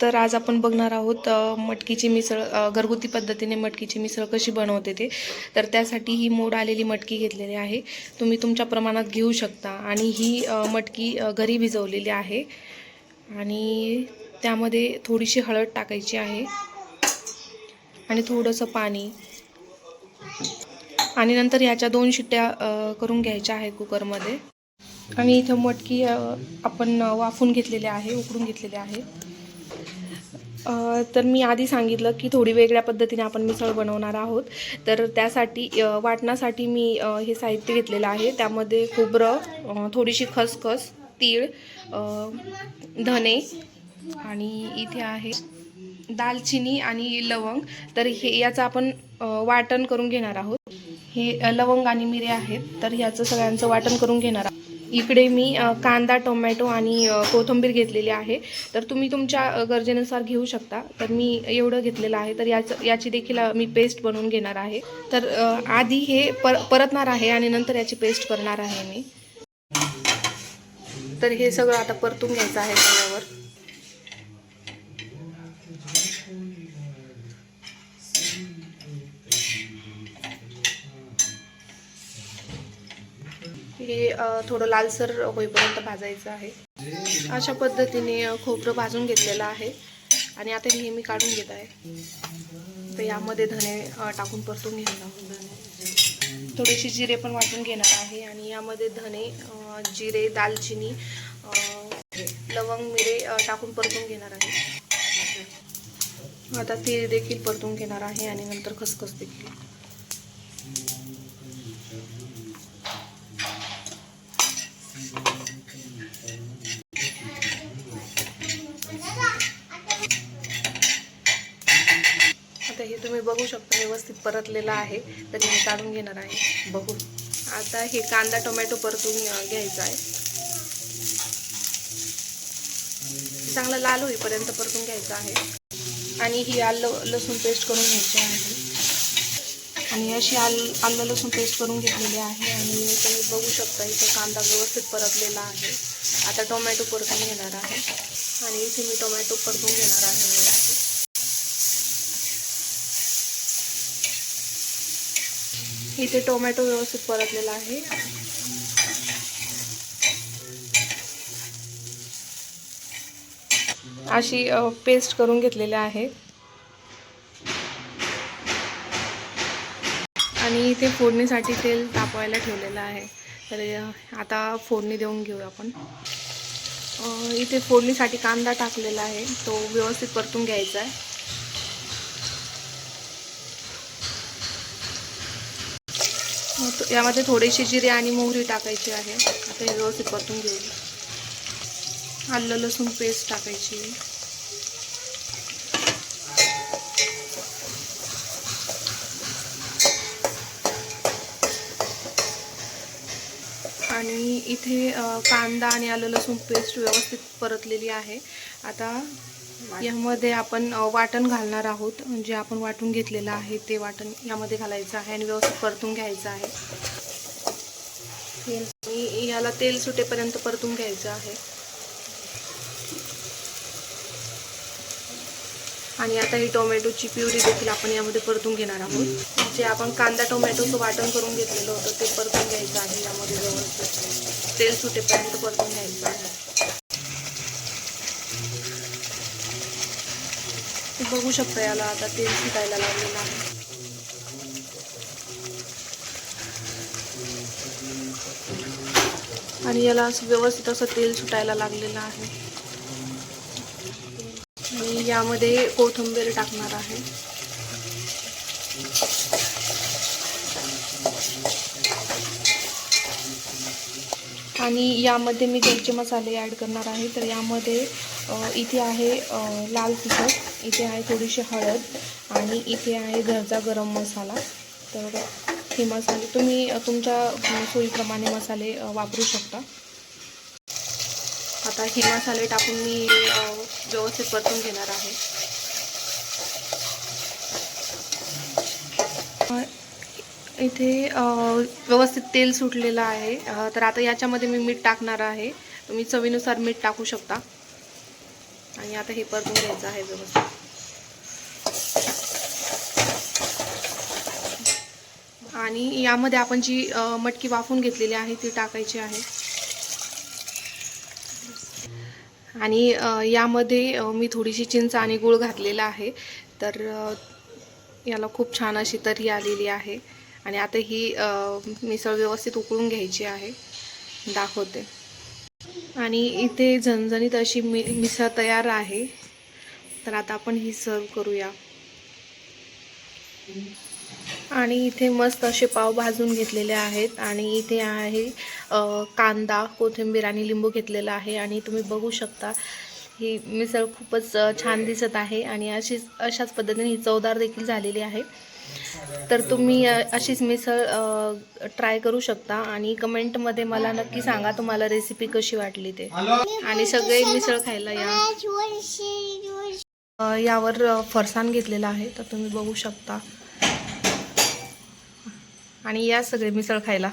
तर आज आपण बघणार आहोत मटकीची मिसळ घरगुती पद्धतीने मटकीची मिसळ कशी बनवते ते. तर त्यासाठी ही मोड आलेली मटकी घेतलेली आहे. तुम्ही तुमच्या प्रमाणात घेऊ शकता. आणि ही मटकी घरी भिजवलेली आहे. आणि त्यामध्ये थोडीशी हळद टाकायची आहे. आणि थोडंसं पाणी. आणि नंतर ह्याच्या दोन शिट्ट्या करून घ्यायच्या आहे कुकरमध्ये. आणि इथं मटकी आपण वाफून घेतलेली आहे उकडून घेतलेली आहे. तर मी आधी सांगितलं की थोडी वेगळ्या पद्धतीने आपण मिसळ बनवणार आहोत. तर त्यासाठी वाटण्यासाठी मी हे साहित्य घेतलेलं आहे. त्यामध्ये खोबरं थोडीशी खसखस तीळ धने आणि इथे आहे दालचिनी आणि लवंग. तर हे याचं आपण वाटण करून घेणार आहोत. हे लवंग आणि मिरे आहेत. तर ह्याचं सगळ्यांचं वाटण करून घेणार आहोत. इकडे मी कांदा टोमॅटो आणि कोथिंबीर घेतलेली आहे. तर तुम्ही तुमच्या गरजेनुसार घेऊ शकता. तर मी एवढं घेतलेलं आहे. तर याचं याची देखील मी पेस्ट बनवून घेणार आहे. तर आधी हे पर परतणार आहे आणि नंतर याची पेस्ट करणार आहे मी. तर हे सगळं आता परतून घ्यायचं आहे त्याच्यावर हे थोडं लालसर होईपर्यंत भाजायचं आहे. अशा पद्धतीने खोबरं भाजून घेतलेलं आहे. आणि आता हे मी काढून घेत आहे. तर यामध्ये धने टाकून परतून घेणार आहोत. थोडेसे जिरे पण वाटून घेणार आहे. आणि यामध्ये धने जिरे दालचिनी लवंग मिरे टाकून परतून घेणार आहे. आता तीळ देखील परतून घेणार आहे आणि नंतर खसखस देखील आता हे तुम्ही बघू शकता व्यवस्थित परतलेलं आहे. तर मी काढून घेणार आहे. बघू. आता हे कांदा टोमॅटो परतून घ्यायचा आहे. चांगला लाल होईपर्यंत परतून घ्यायचा आहे. आणि ही आलं लसूण पेस्ट करून घ्यायची आहे. आणि अशी आल आलं लसूण पेस्ट करून घेतलेली आहे. आणि तुम्ही बघू शकता इथं कांदा व्यवस्थित परतलेला आहे. आता टोमॅटो परतून घेणार आहे. आणि इथे मी टोमॅटो परतून घेणार आहे. इथे टोमॅटो व्यवस्थित परतलेला आहे. अशी पेस्ट करून घेतलेली आहे आणि इथे फोडणीसाठी तेल तापवायला ठेवलेलं आहे. तर आता फोडणी देऊन घेऊ आपण. इथे फोडणीसाठी कांदा टाकलेला आहे. तो व्यवस्थित परतून घ्यायचा आहे मग तो- यामध्ये थोडीशी जिरे आणि मोहरी टाकायची आहे. आता हे व्यवस्थित परतून घेऊ आलं लसूण पेस्ट टाकायची. आणि इथे कांदा आणि आलं लसूण पेस्ट व्यवस्थित परतलेली आहे. आता यामध्ये आपण वाटण घालणार आहोत. जे आपण वाटून घेतलेलं आहे ते वाटण यामध्ये घालायचं आहे आणि व्यवस्थित परतून घ्यायचं आहे. याला तेल सुटेपर्यंत परतून घ्यायचं आहे. आणि आता ही टोमॅटोची प्युरी देखील आपण यामध्ये परतून घेणार आहोत. जे आपण कांदा टोमॅटोचं वाटण करून घेतलेलं होतं ते परतून घ्यायचं आहे यामध्ये व्यवस्थित. तेल सुटेपर्यंत परतून घ्यायचं आहे. बघू शकता याला आता तेल सुटायला लागलेलं आहे. आणि याला असं व्यवस्थित असं तेल सुटायला लागलेलं आहे. आणि यामध्ये कोथिंबीर टाकणार आहे. आणि यामध्ये मी घरचे मसाले ॲड करणार आहे तर यामध्ये इथे आहे लाल तिखट इथे आहे थोडीशी हळद आणि इथे आहे घरचा गरम मसाला. तर हे मसाले तुम्ही तुमच्या सोयीप्रमाणे मसाले वापरू शकता. आता हे मसाले टाकून मी व्यवस्थित परतून घेणार आहे. इथे व्यवस्थित तेल सुटलेलं आहे. तर आता याच्यामध्ये मी मीठ टाकणार आहे. तुम्ही चवीनुसार मीठ टाकू शकता. आणि आता हे परतून घ्यायचं आहे व्यवस्थित. आणि यामध्ये आपण जी मटकी वाफून घेतलेली आहे ती टाकायची आहे. आणि यामध्ये मी थोडीशी चिंच आणि गूळ घातलेला आहे. तर याला खूप छान अशी तरी आलेली आहे. आणि आता ही मिसळ व्यवस्थित उकळून घ्यायची आहे. दाखवते. आणि इथे झणझणीत अशी मि मिसळ तयार आहे. तर आता आपण ही सर्व करूया. आणि इथे मस्त असे पाव भाजून घेतलेले आहेत. आणि इथे आहे कांदा कोथिंबीर आणि लिंबू घेतलेला आहे. आणि तुम्ही बघू शकता ही मिसळ खूपच छान दिसत आहे. आणि अशीच अशाच पद्धतीने ही चवदार देखील झालेली आहे. तर तुम्ही अशीच मिसळ ट्राय करू शकता आणि कमेंटमध्ये मला नक्की सांगा तुम्हाला रेसिपी कशी वाटली ते. आणि सगळे मिसळ खायला या. यावर फरसाण घेतलेलं आहे तर तुम्ही बघू शकता. आणि या सगळे मिसळ खायला.